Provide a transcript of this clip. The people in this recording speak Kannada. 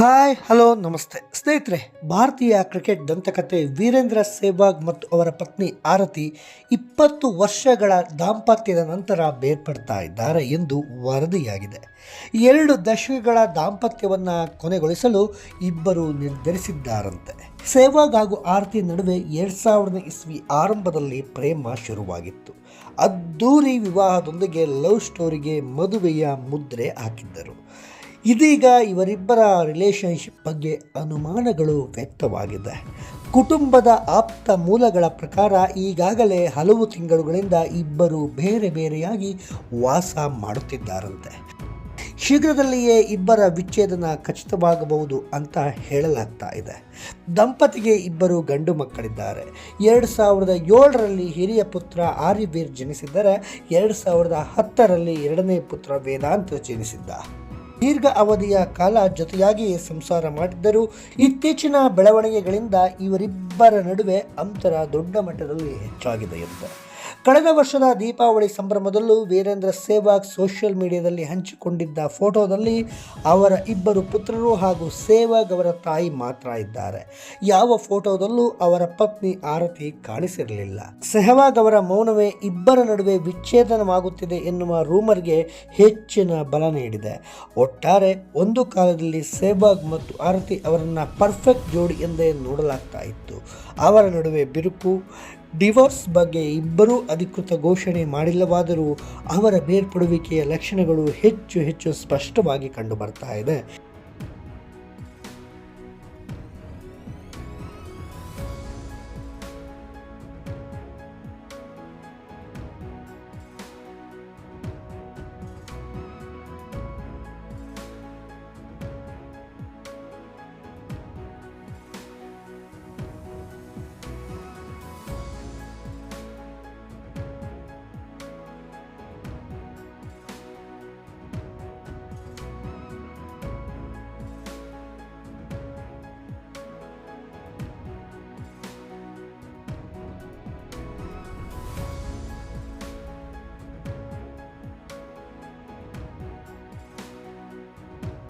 ಹಾಯ್, ಹಲೋ, ನಮಸ್ತೆ. ಸ್ನೇಹಿತರೆ, ಭಾರತೀಯ ಕ್ರಿಕೆಟ್ ದಂತಕಥೆ ವೀರೇಂದ್ರ ಸೆಹ್ವಾಗ್ ಮತ್ತು ಅವರ ಪತ್ನಿ ಆರತಿ ಇಪ್ಪತ್ತು ವರ್ಷಗಳ ದಾಂಪತ್ಯದ ನಂತರ ಬೇರ್ಪಡ್ತಾ ಇದ್ದಾರೆ ಎಂದು ವರದಿಯಾಗಿದೆ. ಎರಡು ದಶಕಗಳ ದಾಂಪತ್ಯವನ್ನು ಕೊನೆಗೊಳಿಸಲು ಇಬ್ಬರು ನಿರ್ಧರಿಸಿದ್ದಾರಂತೆ. ಸೆಹ್ವಾಗ್ ಹಾಗೂ ಆರತಿ ನಡುವೆ ಎರಡು ಸಾವಿರದ ಇಸ್ವಿ ಆರಂಭದಲ್ಲಿ ಪ್ರೇಮ ಶುರುವಾಗಿತ್ತು. ಅದ್ದೂರಿ ವಿವಾಹದೊಂದಿಗೆ ಲವ್ ಸ್ಟೋರಿಗೆ ಮದುವೆಯ ಮುದ್ರೆ ಹಾಕಿದ್ದರು. ಇದೀಗ ಇವರಿಬ್ಬರ ರಿಲೇಶನ್ಶಿಪ್ ಬಗ್ಗೆ ಅನುಮಾನಗಳು ವ್ಯಕ್ತವಾಗಿದೆ. ಕುಟುಂಬದ ಆಪ್ತ ಮೂಲಗಳ ಪ್ರಕಾರ ಈಗಾಗಲೇ ಹಲವು ತಿಂಗಳುಗಳಿಂದ ಇಬ್ಬರು ಬೇರೆ ಬೇರೆಯಾಗಿ ವಾಸ ಮಾಡುತ್ತಿದ್ದಾರಂತೆ. ಶೀಘ್ರದಲ್ಲಿಯೇ ಇಬ್ಬರ ವಿಚ್ಛೇದನ ಖಚಿತವಾಗಬಹುದು ಅಂತ ಹೇಳಲಾಗ್ತಾ ಇದೆ. ದಂಪತಿಗೆ ಇಬ್ಬರು ಗಂಡು ಮಕ್ಕಳಿದ್ದಾರೆ. ಎರಡು ಸಾವಿರದ ಏಳರಲ್ಲಿ ಹಿರಿಯ ಪುತ್ರ ಆರ್ಯವೀರ್ ಜನಿಸಿದ್ದರೆ, ಎರಡು ಸಾವಿರದ ಹತ್ತರಲ್ಲಿ ಎರಡನೇ ಪುತ್ರ ವೇದಾಂತ್ ಜನಿಸಿದ್ದ. ದೀರ್ಘ ಅವಧಿಯ ಕಾಲ ಜೊತೆಯಾಗಿ ಸಂಸಾರ ಮಾಡಿದ್ದರು. ಇತ್ತೀಚಿನ ಬೆಳವಣಿಗೆಗಳಿಂದ ಇವರಿಬ್ಬರ ನಡುವೆ ಅಂತರ ದೊಡ್ಡ ಮಟ್ಟದಲ್ಲಿ ಹೆಚ್ಚಾಗಿದೆ ಅಂತ ಕಳೆದ ವರ್ಷದ ದೀಪಾವಳಿ ಸಂಭ್ರಮದಲ್ಲೂ ವೀರೇಂದ್ರ ಸೆಹ್ವಾಗ್ ಸೋಷಿಯಲ್ ಮೀಡಿಯಾದಲ್ಲಿ ಹಂಚಿಕೊಂಡಿದ್ದ ಫೋಟೋದಲ್ಲಿ ಅವರ ಇಬ್ಬರು ಪುತ್ರರು ಹಾಗೂ ಸೆಹ್ವಾಗ್ ಅವರ ತಾಯಿ ಮಾತ್ರ ಇದ್ದಾರೆ. ಯಾವ ಫೋಟೋದಲ್ಲೂ ಅವರ ಪತ್ನಿ ಆರತಿ ಕಾಣಿಸಿರಲಿಲ್ಲ. ಸೆಹವಾಗ್ ಅವರ ಮೌನವೇ ಇಬ್ಬರ ನಡುವೆ ವಿಚ್ಛೇದನವಾಗುತ್ತಿದೆ ಎನ್ನುವ ರೂಮರ್ಗೆ ಹೆಚ್ಚಿನ ಬಲ ನೀಡಿದೆ. ಒಟ್ಟಾರೆ ಒಂದು ಕಾಲದಲ್ಲಿ ಸೆಹ್ವಾಗ್ ಮತ್ತು ಆರತಿ ಅವರನ್ನು ಪರ್ಫೆಕ್ಟ್ ಜೋಡಿ ಎಂದೇ ನೋಡಲಾಗ್ತಾ ಇತ್ತು. ಅವರ ನಡುವೆ ಬಿರುಕು ಡಿವೋರ್ಸ್ ಬಗ್ಗೆ ಇಬ್ಬರೂ ಅಧಿಕೃತ ಘೋಷಣೆ ಮಾಡಿಲ್ಲವಾದರೂ ಅವರ ಬೇರ್ಪಡುವಿಕೆಯ ಲಕ್ಷಣಗಳು ಹೆಚ್ಚು ಹೆಚ್ಚು ಸ್ಪಷ್ಟವಾಗಿ ಕಂಡುಬರ್ತಾ ಇದೆ.